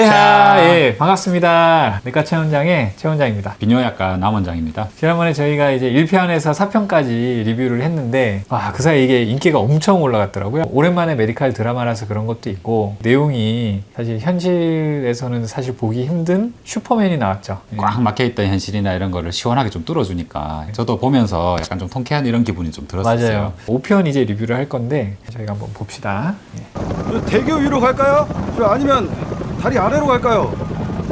쉐하 예 반갑습니다 내과 최원장의 최원장입니다 비뇨약과 남원장입니다. 지난번에 저희가 이제 1편에서 4편까지 리뷰를 했는데 아 그 사이 이게 인기가 엄청 올라갔더라고요 오랜만에 메디칼 드라마라서 그런 것도 있고 내용이 사실 현실에서는 사실 보기 힘든 슈퍼맨이 나왔죠 예. 꽉 막혀있던 현실이나 이런 거를 시원하게 좀 뚫어주니까 저도 보면서 약간 좀 통쾌한 이런 기분이 좀 들었었어요. 맞아요 5편 이제 리뷰를 할 건데 저희가 한번 봅시다 예. 저 대교 위로 갈까요? 저 아니면 다리 아래로 갈까요?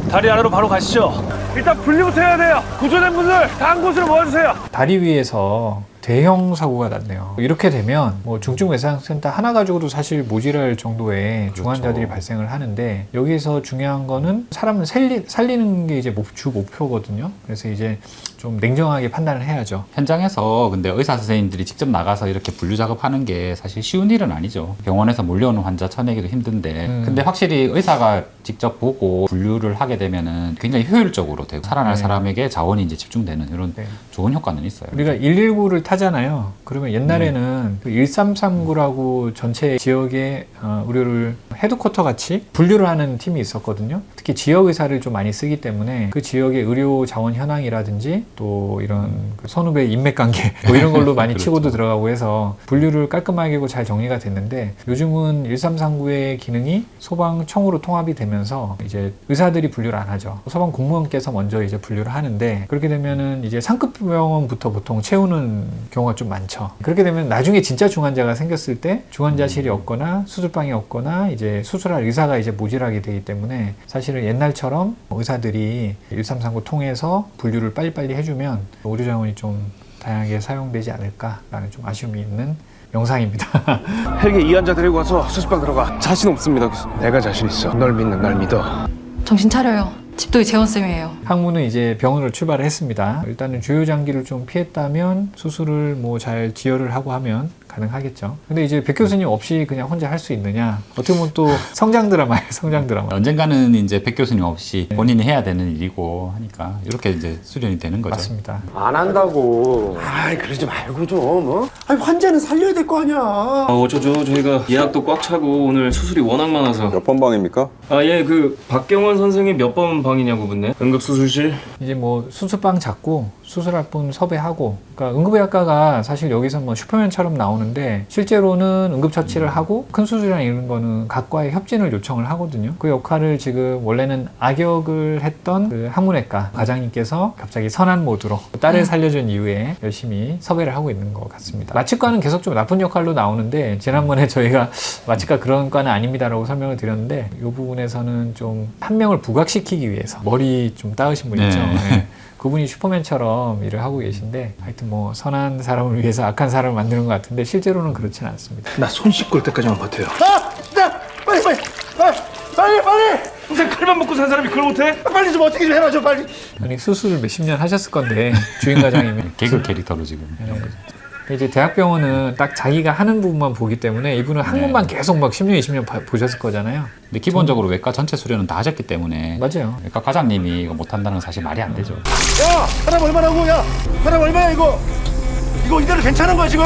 다리 아래로 바로 가시죠. 일단 분리부터 해야 돼요. 구조된 분들 다한 곳으로 모여주세요. 다리 위에서 대형 사고가 났네요. 이렇게 되면 뭐 중증 외상센터 하나 가지고도 사실 모질할 정도의 그렇죠. 중환자들이 발생을 하는데 여기서 중요한 거는 사람을 살리, 살리는 게 이제 목- 주 목표거든요. 그래서 이제 좀 냉정하게 판단을 해야죠. 현장에서 근데 의사 선생님들이 직접 나가서 이렇게 분류 작업하는 게 사실 쉬운 일은 아니죠. 병원에서 몰려오는 환자 쳐내기도 힘든데 음. 근데 확실히 의사가 직접 보고 분류를 하게 되면은 굉장히 효율적으로 되고 살아날 네. 사람에게 자원이 이제 집중되는 이런 네. 좋은 효과는 있어요. 우리가 119를 타 잖아요. 그러면 옛날에는 그 1339라고 전체 지역의 어, 의료를 헤드쿼터 같이 분류를 하는 팀이 있었거든요. 특히 지역 의사를 좀 많이 쓰기 때문에 그 지역의 의료 자원 현황이라든지 또 이런 그 선후배 인맥 관계 뭐 이런 걸로 많이 그렇죠. 치고도 들어가고 해서 분류를 깔끔하게 하고 잘 정리가 됐는데 요즘은 1339의 기능이 소방청으로 통합이 되면서 이제 의사들이 분류를 안 하죠. 소방 공무원께서 먼저 이제 분류를 하는데 그렇게 되면은 이제 상급 병원부터 보통 채우는 경우가 좀 많죠. 그렇게 되면 나중에 진짜 중환자가 생겼을 때 중환자실이 없거나 수술방이 없거나 이제 수술할 의사가 이제 모질하게 되기 때문에 사실은 옛날처럼 의사들이 1339 통해서 분류를 빨리빨리 해주면 의료 자원이 좀 다양하게 사용되지 않을까라는 좀 아쉬움이 있는 영상입니다. 헬기 이 환자 데리고 가서 수술방 들어가. 자신 없습니다 교수님 내가 자신 있어. 널 믿는 날 믿어. 정신 차려요. 집도이 재원쌤이에요. 항무는 이제 병원으로 출발을 했습니다. 일단은 주요 장기를 좀 피했다면 수술을 뭐 잘 지혈을 하고 하면 가능하겠죠. 근데 이제 백 교수님 없이 그냥 혼자 할 수 있느냐? 어떻게 보면 또 성장 드라마예요, 성장 드라마. 언젠가는 이제 백 교수님 없이 본인이 해야 되는 일이고 하니까 이렇게 이제 수련이 되는 거죠. 맞습니다. 안 한다고. 아이 그러지 말고 좀. 어? 아니 환자는 살려야 될 거 아니야. 아 어쩌죠 저희가 예약도 꽉 차고 오늘 수술이 워낙 많아서 몇 번 방입니까? 아 예 그 박경원 선생이 몇번 방이냐고 묻네 응급수술실 이제 뭐 수술방 잡고 수술할 분 섭외하고 그러니까 응급의학과가 사실 여기서 뭐 슈퍼맨처럼 나오는데 실제로는 응급처치를 하고 큰 수술이나 이런 거는 각과의 협진을 요청을 하거든요. 그 역할을 지금 원래는 악역을 했던 그 항문외과 과장님께서 갑자기 선한 모드로 딸을 살려준 이후에 열심히 섭외를 하고 있는 것 같습니다. 마취과는 계속 좀 나쁜 역할로 나오는데 지난번에 저희가 마취과 그런 과는 아닙니다라고 설명을 드렸는데 이 부분에서는 좀 한 명을 부각시키기 위해서 머리 좀 따으신 분 있죠? 네. 네. 그분이 슈퍼맨처럼 일을 하고 계신데 하여튼 뭐 선한 사람을 위해서 악한 사람을 만드는 것 같은데 실제로는 그렇지는 않습니다. 나 손 씻고 올 때까지만 버텨요. 아, 나 빨리 빨리 빨리 빨리 빨리 평생 칼만 먹고 산 사람이 그걸 못해? 빨리 좀 어떻게 좀 해봐 좀 빨리. 아니 수술을 몇십 년 하셨을 건데 주인 과장님이 개그 캐릭터로 지금 네. 이제 대학병원은 딱 자기가 하는 부분만 보기 때문에 이분은 학문만 계속 막 10년, 20년 봐- 보셨을 거잖아요. 근데 기본적으로 외과 전체 수련은 다 하셨기 때문에 맞아요. 외과 과장님이 이거 못한다는 건 사실 말이 안 되죠. 야 사람 얼마라고 야 사람 얼마야 이거. 이거 이대로 괜찮은 거야 지금?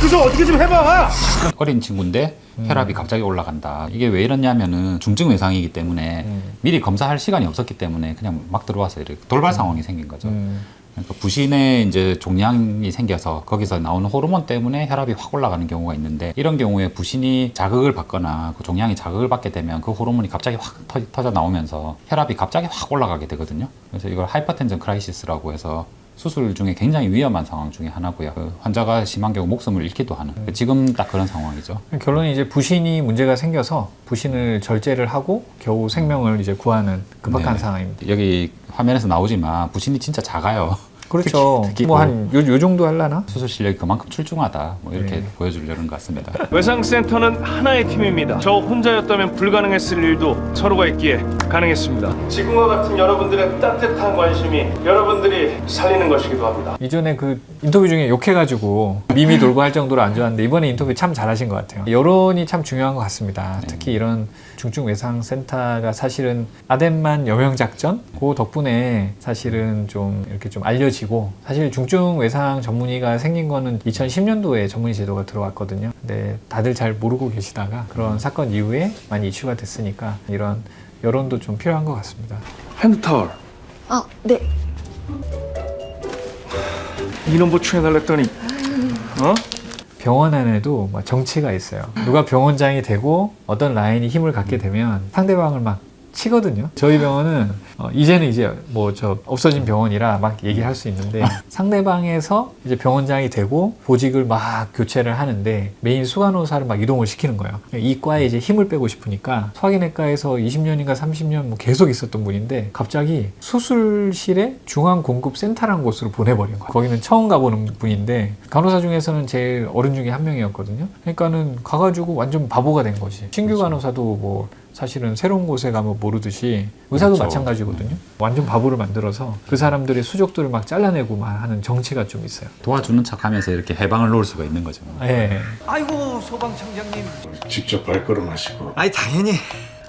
교수 어떻게 좀 해봐. 어린 친구인데 혈압이 갑자기 올라간다. 이게 왜 이러냐면은 중증 외상이기 때문에 미리 검사할 시간이 없었기 때문에 그냥 막 들어와서 이렇게 돌발 상황이 생긴 거죠. 음, 그러니까 부신에 이제 종양이 생겨서 거기서 나오는 호르몬 때문에 혈압이 확 올라가는 경우가 있는데 이런 경우에 부신이 자극을 받거나 그 종양이 자극을 받게 되면 그 호르몬이 갑자기 확 터, 터져 나오면서 혈압이 갑자기 확 올라가게 되거든요. 그래서 이걸 하이퍼텐전 크라이시스라고 해서 수술 중에 굉장히 위험한 상황 중에 하나고요. 그 환자가 심한 경우 목숨을 잃기도 하는 지금 딱 그런 상황이죠. 결론이 이제 부신이 문제가 생겨서 부신을 절제를 하고 겨우 생명을 이제 구하는 급박한 네. 상황입니다. 여기 화면에서 나오지만 부신이 진짜 작아요. 그렇죠. 특히- 특히 뭐 그- 한요 정도 할라나? 수술 실력이 그만큼 출중하다. 뭐 이렇게 네. 보여주려는 것 같습니다. 외상센터는 하나의 팀입니다. 저 혼자였다면 불가능했을 일도 서로가 있기에 가능했습니다. 지금과 같은 여러분들의 따뜻한 관심이 여러분들이 살리는 것이기도 합니다. 이전에 그 인터뷰 중에 욕해가지고 밈이 돌고 할 정도로 안 좋았는데 이번에 인터뷰 참 잘하신 것 같아요. 여론이 참 중요한 것 같습니다. 특히 이런 중증 외상 센터가 사실은 아덴만 여명 작전 그 덕분에 사실은 좀 이렇게 좀 알려지 고 사실 중증 외상 전문의가 생긴 거는 2010년도에 전문의 제도가 들어왔거든요. 근데 다들 잘 모르고 계시다가 그런 사건 이후에 많이 이슈가 됐으니까 이런 여론도 좀 필요한 것 같습니다. 핸드타월 아, 네. 이놈 보충해달랬더니 어? 병원 안에도 막 정치가 있어요. 누가 병원장이 되고 어떤 라인이 힘을 갖게 되면 상대방을 막 치거든요. 저희 병원은 어, 이제는 이제 뭐 저 없어진 병원이라 막 얘기할 수 있는데 상대방에서 이제 병원장이 되고 보직을 막 교체를 하는데 메인 수간호사를 막 이동을 시키는 거예요. 이 과에 이제 힘을 빼고 싶으니까 소화기내과에서 20년인가 30년 뭐 계속 있었던 분인데 갑자기 수술실에 중앙 공급 센터라는 곳으로 보내버린 거예요. 거기는 처음 가보는 분인데 간호사 중에서는 제일 어른 중에 한 명이었거든요. 그러니까는 가가지고 완전 바보가 된 거지. 신규 간호사도 뭐 사실은 새로운 곳에 가면 모르듯이 의사도 그렇죠. 마찬가지거든요. 완전 바보를 만들어서 그 사람들의 수족들을 막 잘라내고 막 하는 정치가 좀 있어요. 도와주는 척하면서 이렇게 해방을 놓을 수가 있는 거죠. 예. 아이고 소방청장님 직접 발걸음하시고 아이 당연히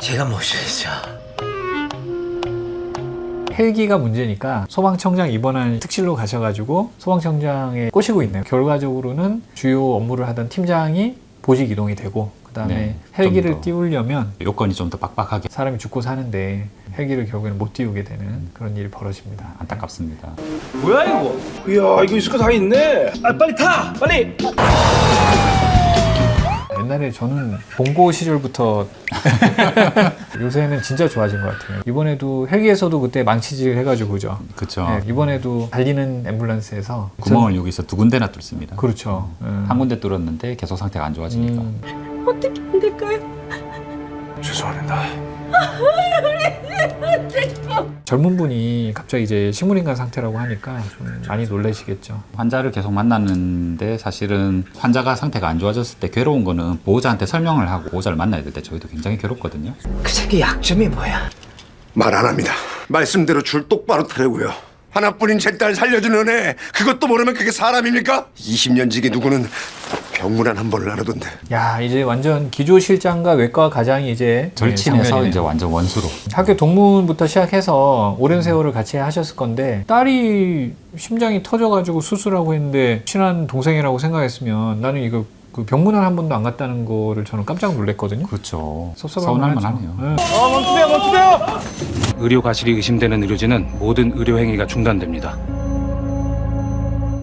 제가 모셔야죠 헬기가 문제니까 소방청장 입원한 특실로 가셔가지고 소방청장에 꼬시고 있네요. 결과적으로는 주요 업무를 하던 팀장이 보직 이동이 되고 그다음에 네, 헬기를. 띄우려면 요건이 좀 더 빡빡하게 사람이 죽고 사는데 헬기를 결국에는 못 띄우게 되는 그런 일이 벌어집니다. 안타깝습니다. 뭐야 이거? 이야 이거 있을 거다 있네. 아 빨리 타 빨리. 옛날에 저는 본고 시절부터 요새는 진짜 좋아진 것 같아요. 이번에도 헬기에서도 그때 망치질 해가지고 그죠. 그렇죠. 네, 이번에도 달리는 앰뷸런스에서 구멍을 여기서 두 군데나 뚫습니다. 그렇죠. 음. 한 군데 뚫었는데 계속 상태가 안 좋아지니까. 음, 죄송합니다. 젊은 분이 갑자기 이제 식물인간 상태라고 하니까 좀 많이 놀라시겠죠. 환자를 계속 만났는데 사실은 환자가 상태가 안 좋아졌을 때 괴로운 거는 보호자한테 설명을 하고 보호자를 만나야 될 때 저희도 굉장히 괴롭거든요. 그 새끼 약점이 뭐야 말 안 합니다. 말씀대로 줄 똑바로 트려고요. 하나뿐인 제 딸 살려주는 애 그것도 모르면 그게 사람입니까? 20년 지기 누구는 병문안 한 번을 나르던데 야 이제 완전 기조실장과 외과 과장이 이제 절친해서 네. 이제 완전 원수로. 학교 동문부터 시작해서 오랜 세월을 같이 하셨을 건데 딸이 심장이 터져가지고 수술하고 했는데 친한 동생이라고 생각했으면 나는 이거 그 병문안 한 번도 안 갔다는 거를 저는 깜짝 놀랐거든요. 그렇죠. 섭섭할 만하죠. 만하네요. 네. 아 멈추세요 멈추세요. 의료 과실이 의심되는 의료진은 모든 의료 행위가 중단됩니다.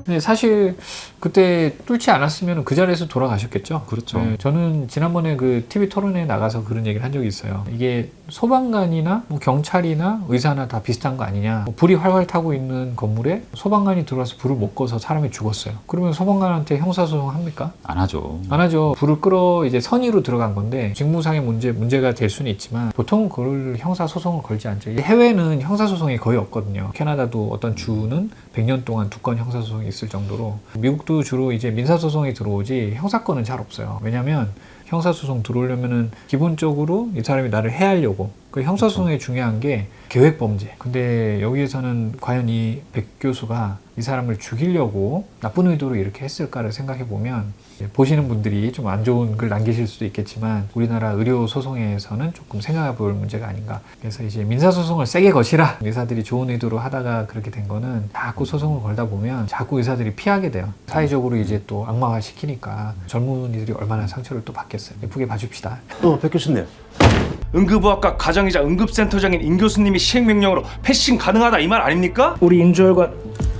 근데 사실 그때 뚫지 않았으면 그 자리에서 돌아가셨겠죠. 그렇죠. 네, 저는 지난번에 그 TV 토론에 나가서 그런 얘기를 한 적이 있어요. 이게 소방관이나 뭐 경찰이나 의사나 다 비슷한 거 아니냐. 뭐 불이 활활 타고 있는 건물에 소방관이 들어와서 불을 못 꺼서 사람이 죽었어요. 그러면 소방관한테 형사소송 합니까? 안 하죠. 안 하죠. 불을 끌어 이제 선의로 들어간 건데 직무상의 문제 문제가 될 수는 있지만 보통 그걸 형사 소송을 걸지 않죠. 이 해외는 형사 소송이 거의 없거든요. 캐나다도 어떤 주는 100년 동안 두 건 형사 소송이 있을 정도로 미국도 주로 이제 민사 소송이 들어오지 형사건은 잘 없어요. 왜냐하면 형사 소송 들어오려면은 기본적으로 이 사람이 나를 해하려고 그 형사 소송이 중요한 게 계획 범죄. 근데 여기에서는 과연 이 백 교수가 이 사람을 죽이려고 나쁜 의도로 이렇게 했을까를 생각해 보면 보시는 분들이 좀 안 좋은 글 남기실 수도 있겠지만 우리나라 의료 소송에서는 조금 생각해 볼 문제가 아닌가. 그래서 이제 민사 소송을 세게 거시라. 의사들이 좋은 의도로 하다가 그렇게 된 거는 자꾸 소송을 걸다 보면 자꾸 의사들이 피하게 돼요. 사회적으로 이제 또 악마화 시키니까 젊은이들이 얼마나 상처를 또 받겠어요. 예쁘게 봐줍시다. 어백 교수님 응급의학과 과장이자 응급센터장인 임 교수님이 시행명령으로 패싱 가능하다 이 말 아닙니까? 우리 인조혈관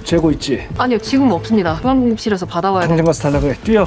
재고 있지. 아니요, 지금 없습니다. 소방실에서 받아와야 돼요. 당장 가서 달라 그래. 뛰어.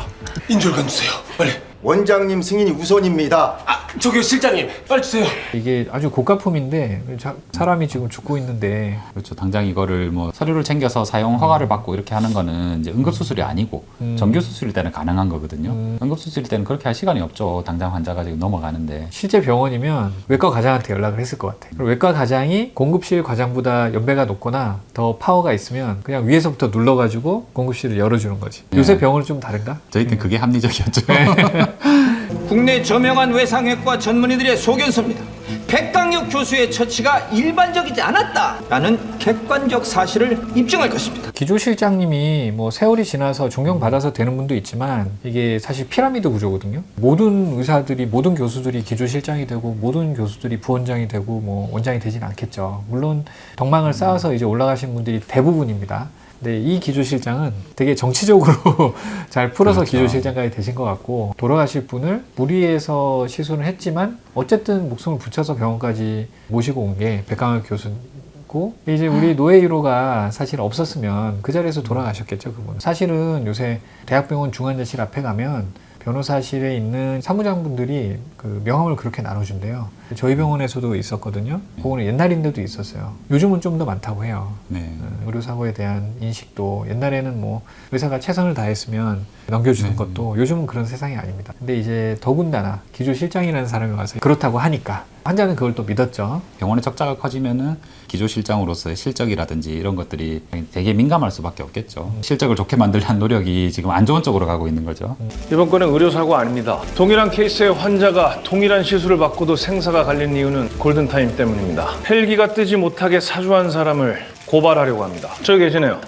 인절관 주세요. 빨리. 원장님 승인이 우선입니다 저기요 실장님 빨리 주세요. 이게 아주 고가품인데 자- 사람이 지금 죽고 있는데 그렇죠. 당장 이거를 뭐 서류를 챙겨서 사용 허가를 받고 이렇게 하는 거는 이제 응급 수술이 아니고 음. 정규 수술일 때는 가능한 거거든요. 음. 응급 수술일 때는 그렇게 할 시간이 없죠. 당장 환자가 지금 넘어가는데. 실제 병원이면 외과 과장한테 연락을 했을 것 같아. 그리고 외과 과장이 공급실 과장보다 연배가 높거나 더 파워가 있으면 그냥 위에서부터 눌러가지고 공급실을 열어주는 거지. 네. 요새 병원은 좀 다른가? 저희 때는 그게 합리적이었죠. 국내 저명한 외상외과 전문의들의 소견서입니다 백강혁 교수의 처치가 일반적이지 않았다라는 객관적 사실을 입증할 것입니다 기조실장님이 뭐 세월이 지나서 존경받아서 되는 분도 있지만 이게 사실 피라미드 구조거든요. 모든 의사들이 모든 교수들이 기조실장이 되고 모든 교수들이 부원장이 되고 뭐 원장이 되진 않겠죠. 물론 덕망을 쌓아서 이제 올라가신 분들이 대부분입니다. 근데 이 기조실장은 되게 정치적으로 잘 풀어서 그렇죠. 기조실장까지 되신 것 같고 돌아가실 분을 무리해서 시술을 했지만 어쨌든 목숨을 붙여서 병원까지 모시고 온 게 백강혁 교수고 이제 우리 노예 1호가 사실 없었으면 그 자리에서 돌아가셨겠죠 그분. 사실은 요새 대학병원 중환자실 앞에 가면 변호사실에 있는 사무장분들이 그 명함을 그렇게 나눠준대요. 저희 병원에서도 있었거든요. 그거는 옛날인데도 있었어요. 요즘은 좀 더 많다고 해요. 네. 어, 의료사고에 대한 인식도 옛날에는 뭐 의사가 최선을 다했으면 넘겨주는 네. 것도 요즘은 그런 세상이 아닙니다. 근데 이제 더군다나 기조실장이라는 사람이 와서 그렇다고 하니까 환자는 그걸 또 믿었죠. 병원의 적자가 커지면은 기조실장으로서의 실적이라든지 이런 것들이 되게 민감할 수밖에 없겠죠. 실적을 좋게 만들려는 노력이 지금 안 좋은 쪽으로 가고 있는 거죠. 이번 건은 의료사고 아닙니다. 동일한 케이스의 환자가 동일한 시술을 받고도 생사가 갈린 이유는 골든타임 때문입니다. 헬기가 뜨지 못하게 사주한 사람을 고발하려고 합니다. 저기 계시네요.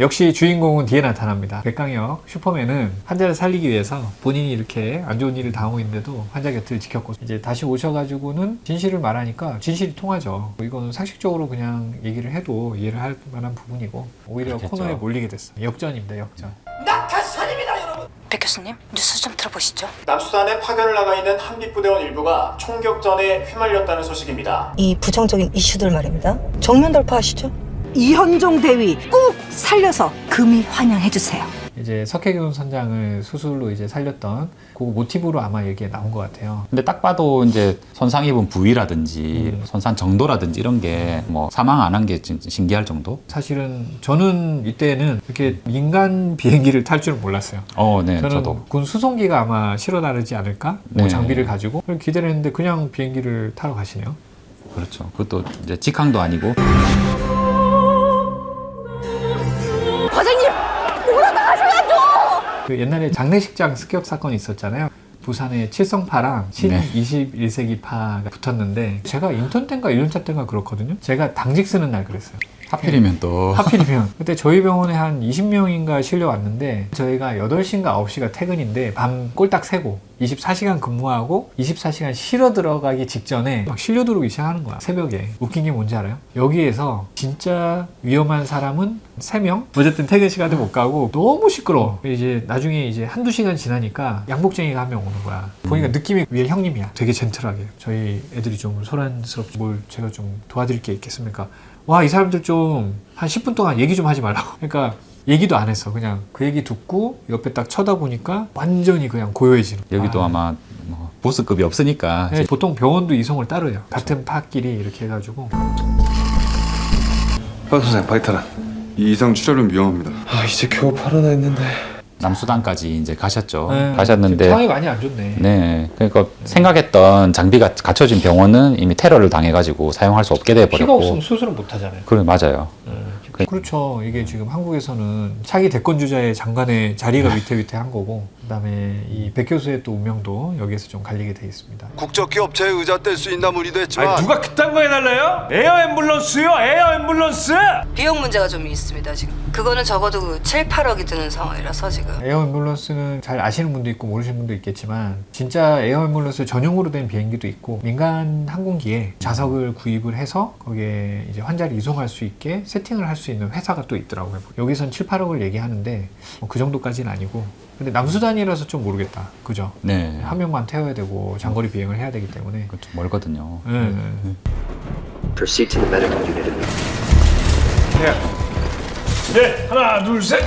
역시 주인공은 뒤에 나타납니다. 백강혁 슈퍼맨은 환자를 살리기 위해서 본인이 이렇게 안 좋은 일을 당하고 있는데도 환자 곁을 지켰고 이제 다시 오셔가지고는 진실을 말하니까 진실이 통하죠. 이거는 상식적으로 그냥 얘기를 해도 이해를 할 만한 부분이고 오히려 그렇겠죠. 코너에 몰리게 됐어. 역전입니다. 역전. 백 교수님 뉴스 좀 들어보시죠. 남수단에 파견을 나가 있는 한빛부대원 일부가 총격전에 휘말렸다는 소식입니다. 이 부정적인 이슈들 말입니다. 정면 돌파하시죠. 이현종 대위 꼭 살려서 금이 환영해 주세요. 이제 석혜균 선장을 수술로 이제 살렸던 그 모티브로 아마 얘기에 나온 것 같아요. 근데 딱 봐도 이제 손상 입은 부위라든지 음. 손상 정도라든지 이런 게 뭐 사망 안 한 게 신기할 정도? 사실은 저는 이때는 이렇게 민간 비행기를 탈 줄은 몰랐어요. 어, 네, 저는 저도. 군 수송기가 아마 실어 나르지 않을까? 뭐 네. 장비를 가지고 기대를 했는데 그냥 비행기를 타러 가시네요. 그렇죠. 그것도 이제 직항도 아니고 그 옛날에 장례식장 습격 사건이 있었잖아요. 부산에 칠성파랑 신 네. 21세기 파가 붙었는데 제가 인턴 때인가 1년차 때인가 그렇거든요. 제가 당직 쓰는 날 그랬어요. 하필이면 또. 하필이면. 그때 저희 병원에 한 20명인가 실려 왔는데 저희가 8시인가 9시가 퇴근인데 밤 꼴딱 새고 24시간 근무하고 24시간 쉬러 들어가기 직전에 막 실려 들어오기 시작하는 거야 새벽에. 웃긴 게 뭔지 알아요? 여기에서 진짜 위험한 사람은 3명? 어쨌든 퇴근 시간에 못 가고 너무 시끄러워. 이제 나중에 이제 한두 시간 지나니까 양복쟁이가 한 명 오는 거야. 보니까 느낌이 위에 형님이야. 되게 젠틀하게. 저희 애들이 좀 소란스럽지 뭘 제가 좀 도와드릴 게 있겠습니까? 와 이 사람들 좀 한 10분 동안 얘기 좀 하지 말라고 그러니까 얘기도 안 했어 그냥 그 얘기 듣고 옆에 딱 쳐다보니까 완전히 그냥 고요해지는 여기도 아. 아마 뭐 보스급이 없으니까 네, 보통 병원도 이송을 따로 해요 같은 파끼리 이렇게 해가지고 박 선생 바이탈은. 이 이상 출혈은 위험합니다. 아 이제 겨우 팔아나 했는데. 남수단까지 이제 가셨죠. 네, 가셨는데 상황이 많이 안 좋네 네, 그러니까 생각했던 장비가 갖춰진 병원은 이미 테러를 당해가지고 사용할 수 없게 돼 피가 버렸고. 없으면 수술은 못 하잖아요 그래 맞아요. 그렇죠. 이게 지금 한국에서는 차기 대권 주자의 장관의 자리가 위태위태한 거고, 그다음에 이 백 교수의 또 운명도 여기에서 좀 갈리게 돼 있습니다. 국적기 업체에 의자 뗄 수 있나 문의도 했지만 아니 누가 그딴 거 해달래요? 에어 앰뷸런스요, 에어 앰뷸런스. 비용 문제가 좀 있습니다 지금. 그거는 적어도 그 7, 8억이 드는 상황이라서 지금. 에어 앰뷸런스는 잘 아시는 분도 있고 모르시는 분도 있겠지만 진짜 에어 앰뷸런스 전용으로 된 비행기도 있고 민간 항공기에 좌석을 구입을 해서 거기에 이제 환자를 이송할 수 있게 세팅을 할 수 있는 회사가 또 있더라고요. 여기선 7, 8억을 얘기하는데 뭐 그 정도까지는 아니고 근데 남수단이라서 좀 모르겠다. 그죠? 네, 한 명만 태워야 되고 장거리 비행을 해야 되기 때문에 그좀 멀거든요. 네, 네. 네, 하나, 둘, 셋.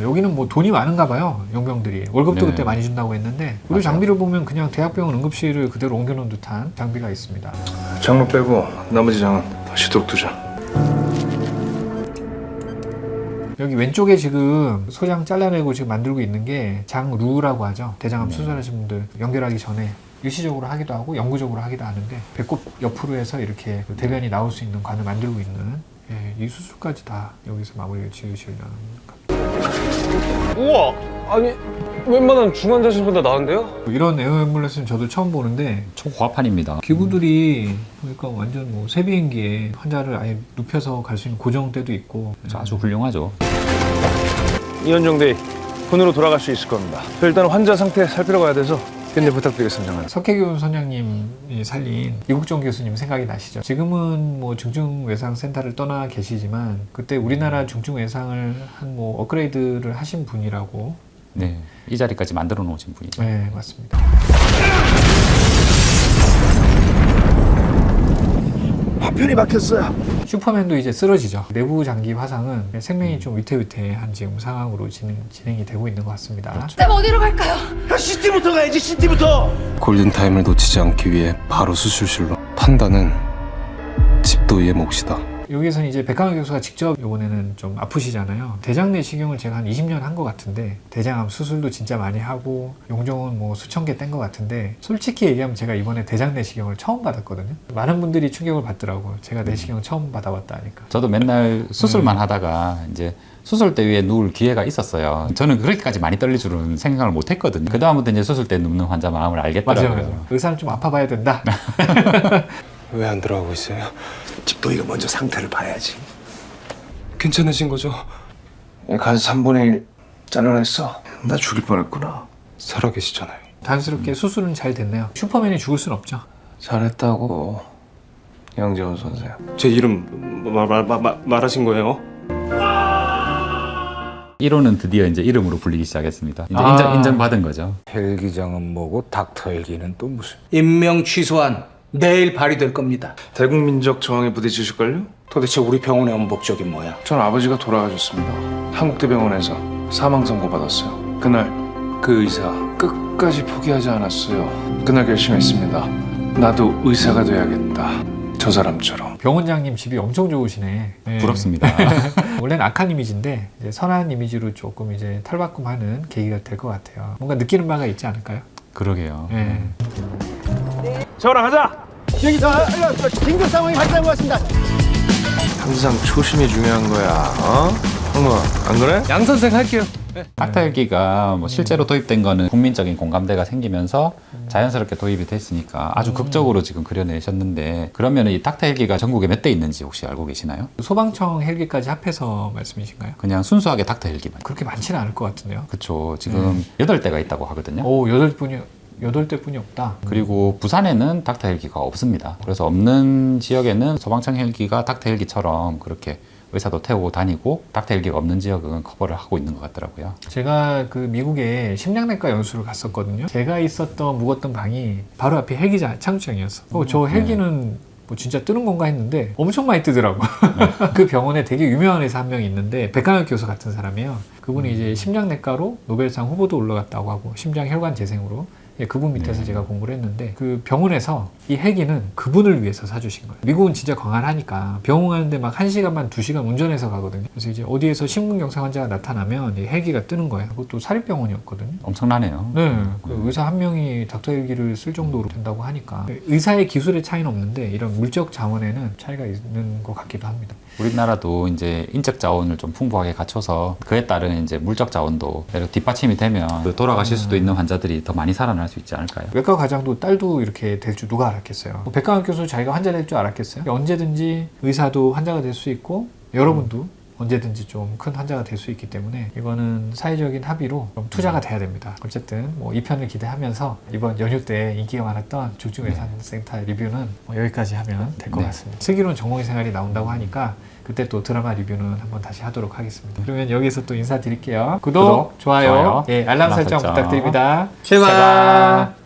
여기는 뭐 돈이 많은가 봐요 용병들이 월급도 네. 그때 많이 준다고 했는데 우리 장비를 보면 그냥 대학병원 응급실을 그대로 옮겨놓은 듯한 장비가 있습니다 장로 빼고 나머지 장은 쉬도록 두자. 여기 왼쪽에 지금 소장 잘라내고 지금 만들고 있는 게 장루라고 하죠. 대장암 수술하신 분들 연결하기 전에 일시적으로 하기도 하고 영구적으로 하기도 하는데 배꼽 옆으로 해서 이렇게 그 대변이 나올 수 있는 관을 만들고 있는 예, 이 수술까지 다 여기서 마무리를 지으시려는 우와! 아니 웬만한 중환 자실보다 나은데요? 이런 에어 앰뷸런스는 저도 처음 보는데 초고압판입니다. 기구들이 그러니까 완전 뭐 새 비행기에 환자를 아예 눕혀서 갈 수 있는 고정대도 있고 아주 훌륭하죠. 이현정 대위 군으로 돌아갈 수 있을 겁니다. 일단 환자 상태 살피러 가야 돼서 편집 부탁드리겠습니다. 석혜균 선장님이 살린 이국종 교수님 생각이 나시죠? 지금은 뭐 중증외상센터를 떠나 계시지만 그때 우리나라 중증외상을 한 뭐 업그레이드를 하신 분이라고 네, 이 자리까지 만들어 놓으신 분이죠. 네 맞습니다. 화편이 박혔어요. 슈퍼맨도 이제 쓰러지죠. 내부 장기 화상은 생명이 좀 위태위태한 지금 상황으로 진행, 진행이 되고 있는 것 같습니다. 쌤 어디로 갈까요? CT부터 가야지 CT부터. 골든타임을 놓치지 않기 위해 바로 수술실로 판단은 집도의의 몫이다 여기에서는 이제 백강호 교수가 직접 이번에는 좀 아프시잖아요. 대장 내시경을 제가 한 20년 한 것 같은데 대장암 수술도 진짜 많이 하고 용종은 뭐 수천 개 뗀 것 같은데 솔직히 얘기하면 제가 이번에 대장 내시경을 처음 받았거든요. 많은 분들이 충격을 받더라고요. 제가 내시경을 처음 받아봤다 하니까. 저도 맨날 수술만 음. 하다가 이제 수술대 위에 누울 기회가 있었어요. 저는 그렇게까지 많이 떨릴 줄은 생각을 못 했거든요. 그 다음부터 이제 수술대 눕는 환자 마음을 알겠더라고요. 맞아요. 의사는 좀 아파봐야 된다. 왜 안 들어가고 있어요? 집도이가 먼저 상태를 봐야지. 괜찮으신 거죠? 가서 3분의 1 잘라냈어. 나 죽일 뻔했구나. 살아계시잖아요 단스럽게 수술은 잘 됐네요. 슈퍼맨이 죽을 순 없죠. 잘했다고. 양재원 선생. 제 이름 말, 말, 말, 말, 말하신 거예요? 1호는 드디어 이제 이름으로 불리기 시작했습니다. 이제 아. 인정, 인정받은 거죠. 헬기장은 뭐고 닥터 헬기는 또 무슨 임명 취소안 내일 발의될 겁니다. 대국민적 저항에 부딪히실걸요? 도대체 우리 병원의 엄복적이 뭐야? 전 아버지가 돌아가셨습니다. 한국대병원에서 사망 선고 받았어요. 그날 그 의사 끝까지 포기하지 않았어요. 그날 결심했습니다. 나도 의사가 돼야겠다. 저 사람처럼. 병원장님 집이 엄청 좋으시네. 네. 부럽습니다. 원래는 악한 이미지인데 이제 선한 이미지로 조금 이제 탈바꿈하는 계기가 될 것 같아요. 뭔가 느끼는 바가 있지 않을까요? 그러게요. 네. 저랑 하자. 여기 아, 아 긴급 상황이 발생한 것 같습니다. 항상 초심이 중요한 거야. 어? 형아, 안 그래? 양 선생 할게요. 네. 빡탈기가 뭐 실제로 도입된 거는 국민적인 공감대가 생기면서 자연스럽게 도입이 됐으니까 아주 극적으로 지금 그려내셨는데 그러면 이 탁타 헬기가 전국에 몇 대 있는지 혹시 알고 계시나요? 소방청 헬기까지 합해서 말씀이신가요? 그냥 순수하게 탁타 헬기만 그렇게 많지는 않을 것 같은데요. 그쵸 지금 네. 여덟 대가 있다고 하거든요. 오 여덟 분이요. 8대뿐이 없다. 그리고 부산에는 닥터 헬기가 없습니다. 그래서 없는 지역에는 소방청 헬기가 닥터 헬기처럼 그렇게 의사도 태우고 다니고 닥터 헬기가 없는 지역은 커버를 하고 있는 것 같더라고요. 제가 그 미국에 심장내과 연수를 갔었거든요. 제가 있었던 묵었던 방이 바로 앞에 헬기 착륙장이었어. 음, 어, 저 네. 헬기는 네. 뭐 진짜 뜨는 건가 했는데 엄청 많이 뜨더라고. 네. 그 병원에 되게 유명한 의사 한 명 있는데 백한혁 교수 같은 사람이에요. 그분이 음. 이제 심장내과로 노벨상 후보도 올라갔다고 하고 심장혈관 재생으로 예, 그분 밑에서 제가 공부를 했는데 그 병원에서 이 헬기는 그분을 위해서 사주신 거예요. 미국은 진짜 광활하니까 병원 가는데 막 한 시간반 두시간 운전해서 가거든요. 그래서 이제 어디에서 심근경색 환자가 나타나면 이 헬기가 뜨는 거예요. 그것도 사립병원이었거든요. 엄청나네요. 네, 그 의사 한 명이 닥터 헬기를 쓸 정도로 된다고 하니까 의사의 기술의 차이는 없는데 이런 물적 자원에는 차이가 있는 것 같기도 합니다. 우리나라도 이제 인적 자원을 좀 풍부하게 갖춰서 그에 따른 이제 물적 자원도 뒷받침이 되면 그 돌아가실 수도 있는 환자들이 더 많이 살아날 수 있지 않을까요? 외과 과장도 딸도 이렇게 될 줄 누가 알았겠어요. 뭐 백강환 교수 자기가 환자 될 줄 알았겠어요. 언제든지 의사도 환자가 될 수 있고 여러분도 언제든지 좀 큰 환자가 될 수 있기 때문에 이거는 사회적인 합의로 좀 투자가 돼야 됩니다. 어쨌든 뭐 2편을 기대하면서 이번 연휴 때 인기가 많았던 중증외상센터 리뷰는 뭐 여기까지 하면 될것 네. 같습니다. 슬기로운 전공의 생활이 나온다고 하니까 그때 또 드라마 리뷰는 한번 다시 하도록 하겠습니다. 그러면 여기서 또 인사드릴게요. 구독, 구독, 좋아요, 좋아요, 예, 알람 알람 설정 설정. 부탁드립니다. 제발. 제발.